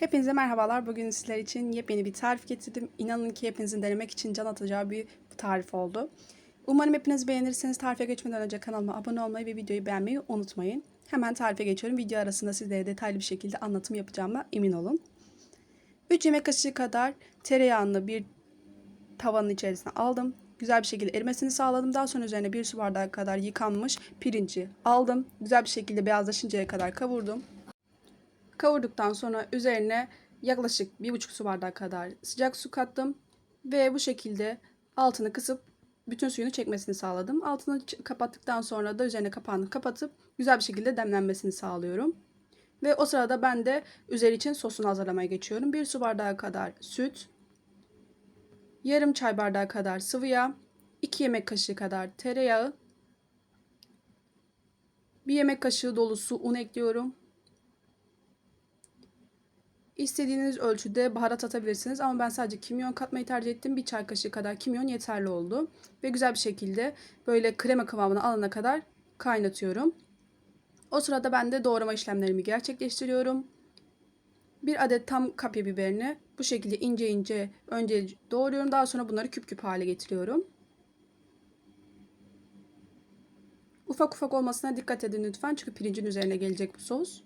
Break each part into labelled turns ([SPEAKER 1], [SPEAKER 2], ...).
[SPEAKER 1] Hepinize merhabalar. Bugün sizler için yepyeni bir tarif getirdim. İnanın ki hepinizin denemek için can atacağı bir tarif oldu. Umarım hepiniz beğenirsiniz. Tarife geçmeden önce kanalıma abone olmayı ve videoyu beğenmeyi unutmayın. Hemen tarife geçiyorum. Video arasında sizlere detaylı bir şekilde anlatım yapacağıma emin olun. 3 yemek kaşığı kadar tereyağını bir tavanın içerisine aldım. Güzel bir şekilde erimesini sağladım. Daha sonra üzerine bir su bardağı kadar yıkanmış pirinci aldım. Güzel bir şekilde beyazlaşıncaya kadar kavurdum. Kavurduktan sonra üzerine yaklaşık bir buçuk su bardağı kadar sıcak su kattım. Ve bu şekilde altını kısıp bütün suyunu çekmesini sağladım. Altını kapattıktan sonra da üzerine kapağını kapatıp güzel bir şekilde demlenmesini sağlıyorum. Ve o sırada ben de üzeri için sosunu hazırlamaya geçiyorum. Bir su bardağı kadar süt, yarım çay bardağı kadar sıvı yağ, 2 yemek kaşığı kadar tereyağı, bir yemek kaşığı dolusu un ekliyorum. İstediğiniz ölçüde baharat atabilirsiniz ama ben sadece kimyon katmayı tercih ettim. Bir çay kaşığı kadar kimyon yeterli oldu. Ve güzel bir şekilde böyle krema kıvamını alana kadar kaynatıyorum. O sırada ben de doğrama işlemlerimi gerçekleştiriyorum. Bir adet tam kapya biberini bu şekilde ince ince önce doğruyorum. Daha sonra bunları küp küp hale getiriyorum. Ufak ufak olmasına dikkat edin lütfen çünkü pirincin üzerine gelecek bu sos.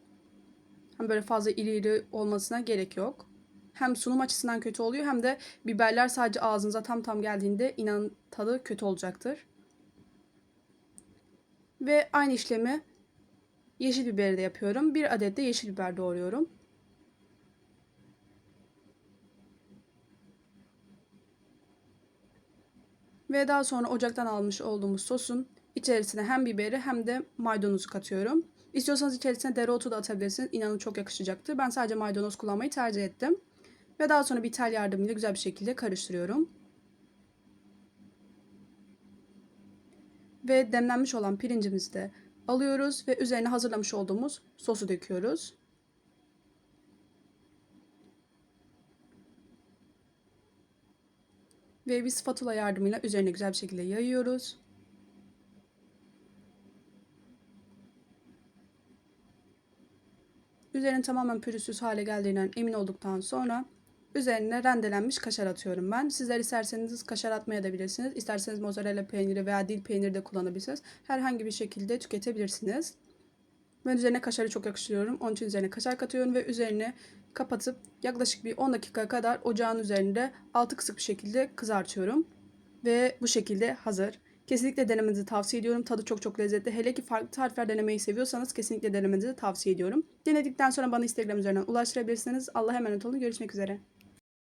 [SPEAKER 1] Hem böyle fazla iri iri olmasına gerek yok. Hem sunum açısından kötü oluyor hem de biberler sadece ağzınıza tam tam geldiğinde inanın tadı kötü olacaktır. Ve aynı işlemi yeşil biberi de yapıyorum. Bir adet de yeşil biber doğruyorum. Ve daha sonra ocaktan almış olduğumuz sosun içerisine hem biberi hem de maydanozu katıyorum. İstiyorsanız içerisine dereotu da atabilirsiniz. İnanın çok yakışacaktır. Ben sadece maydanoz kullanmayı tercih ettim. Ve daha sonra bir tel yardımıyla güzel bir şekilde karıştırıyorum. Ve demlenmiş olan pirincimizi de alıyoruz ve üzerine hazırlamış olduğumuz sosu döküyoruz. Ve bir spatula yardımıyla üzerine güzel bir şekilde yayıyoruz. Üzerinin tamamen pürüzsüz hale geldiğinden emin olduktan sonra üzerine rendelenmiş kaşar atıyorum ben. Sizler isterseniz kaşar atmaya da bilirsiniz. İsterseniz mozzarella peyniri veya dil peyniri de kullanabilirsiniz. Herhangi bir şekilde tüketebilirsiniz. Ben üzerine kaşarı çok yakıştırıyorum. Onun için üzerine kaşar katıyorum ve üzerine kapatıp yaklaşık bir 10 dakika kadar ocağın üzerinde altı kısık bir şekilde kızartıyorum. Ve bu şekilde hazır. Kesinlikle denemenizi tavsiye ediyorum. Tadı çok çok lezzetli. Hele ki farklı tarifler denemeyi seviyorsanız kesinlikle denemenizi tavsiye ediyorum. Denedikten sonra bana Instagram üzerinden ulaştırabilirsiniz. Allah'a emanet olun. Görüşmek üzere.